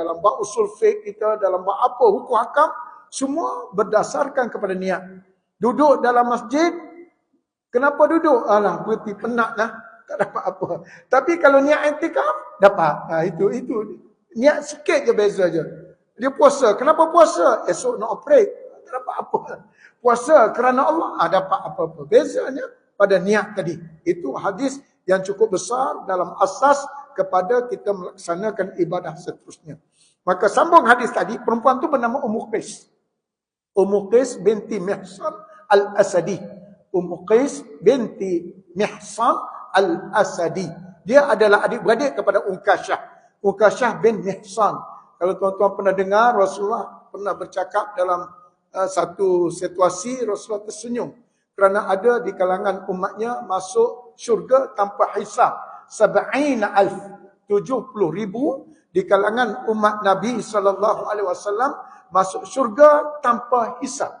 dalam bab usul fiqh kita, dalam bab apa hukum hakam, semua berdasarkan kepada niat. Duduk dalam masjid, kenapa duduk? Alah, berhenti penat lah. Tak dapat apa. Tapi kalau niat intikaf, dapat. Ha, itu, itu. Niat sikit je beza je. Dia puasa. Kenapa puasa? Esok nak operate. Tak dapat apa. Puasa kerana Allah, ha, dapat apa-apa. Bezanya pada niat tadi. Itu hadis yang cukup besar dalam asas kepada kita melaksanakan ibadah seterusnya. Maka sambung hadis tadi, perempuan tu bernama Ummu Qais. Ummu Qais binti Mihsan Al-Asadi. Ummu Qais binti Mihsan Al-Asadi. Dia adalah adik-beradik kepada Unkashah. Unkashah bin Mihsan. Kalau tuan-tuan pernah dengar, Rasulullah pernah bercakap dalam uh, satu situasi, Rasulullah tersenyum. Kerana ada di kalangan umatnya masuk syurga tanpa hisab. Sab'ina alf. 70 ribu di kalangan umat Nabi SAW masuk syurga tanpa hisab.